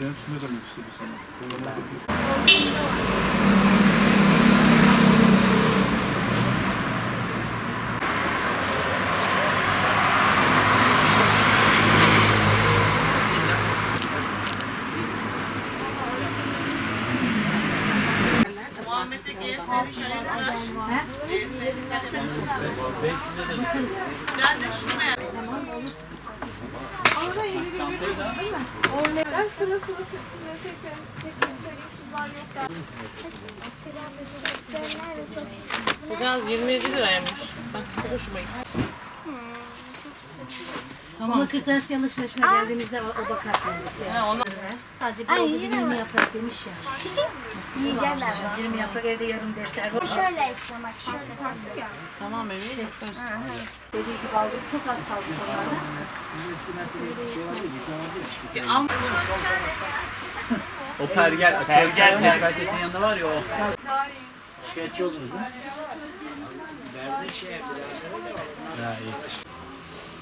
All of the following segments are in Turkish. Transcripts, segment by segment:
Ben şunu demek istedim sana. Muhammed'e GS'li kalem tıraş. GS'li kalem Ben de şunu beğendim. Ben sıra sıra sıra tekrar tekrar söyleyeyim siz var yok da. Bu gaz 27 liraymış. Bak çok hoşuma gitti. Ama kırtasiye alışverişine geldiğimizde o, o bakar. Ha, ona... Sadece bir oldu 20 yaprak demiş ya. Yiyeceğim ben. 20 yaprak evde yarım defter var. Şöyle istiyorum bak şöyle farklı ya. Tamam bebeğim yaparız. Dediği gibi aldım. Çok az kalmış onlardan. Ya, al. O pergel, pergel, pergel yanında var ya o. Şikayetçi oldunuz mu? Verdi şey Ya iyi.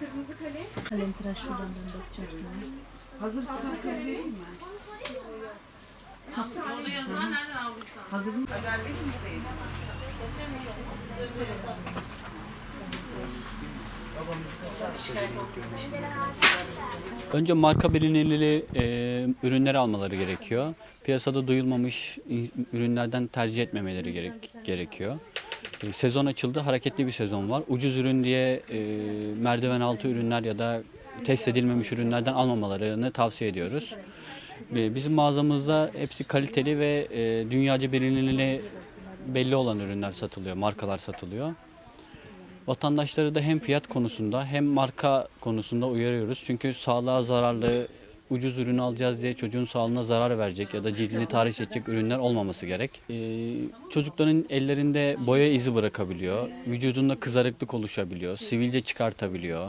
Kırmızı kalem. Kalem tıraş şuradan ben bakacaktım. Orada yazılar nereden aldın sen? Önce marka bilinirliği e, ürünleri almaları gerekiyor. Piyasada duyulmamış ürünlerden tercih etmemeleri gerek, gerekiyor. E, sezon açıldı, hareketli bir sezon var. Ucuz ürün diye e, merdiven altı ürünler ya da test edilmemiş ürünlerden almamalarını tavsiye ediyoruz. E, bizim mağazamızda hepsi kaliteli ve e, dünyaca bilinirliği belli olan ürünler satılıyor, markalar satılıyor. Vatandaşları da hem fiyat konusunda hem marka konusunda uyarıyoruz. Çünkü sağlığa zararlı, ucuz ürün alacağız diye çocuğun sağlığına zarar verecek ya da cildini tahriş edecek ürünler olmaması gerek. Ee, çocukların ellerinde boya izi bırakabiliyor, vücudunda kızarıklık oluşabiliyor, sivilce çıkartabiliyor,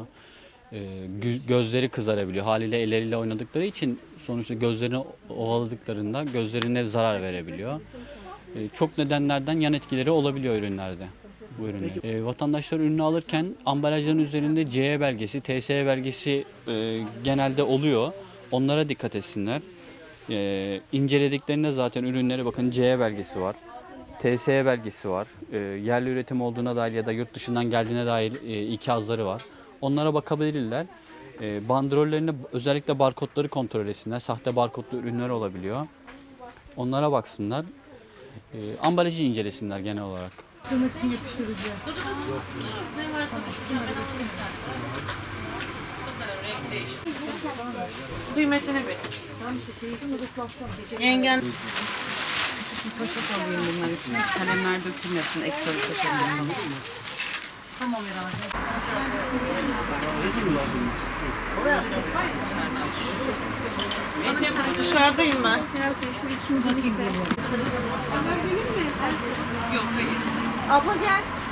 ee, gö- gözleri kızarabiliyor. Haliyle elleriyle oynadıkları için sonuçta gözlerini ovaladıklarında gözlerine zarar verebiliyor. Ee, çok nedenlerden yan etkileri olabiliyor ürünlerde bu ürünler. Ee, vatandaşlar ürünü alırken ambalajların üzerinde CE belgesi, TSE belgesi e, genelde oluyor. Onlara dikkat etsinler. Ee, incelediklerinde zaten ürünlere bakın CE belgesi var. TSE belgesi var. Ee, yerli üretim olduğuna dair ya da yurt dışından geldiğine dair e, ikazları var. Onlara bakabilirler. Ee, bandrollerinde özellikle barkodları kontrol etsinler. Sahte barkodlu ürünler olabiliyor. Onlara baksınlar. Ee, ambalajı incelesinler genel olarak. Tırnak için yapıştırıcı. Ne varsa ben sen. Bakalım renk değişti. Kıymetini bil. Tamam işte şeyi Yengen poşet alayım bunlar için. Kalemler dökülmesin. Ekstra poşet alayım. tamam herhalde. Ecem dışarıdayım ben. Şu ikinci liste. Yok hayır. 老婆，天。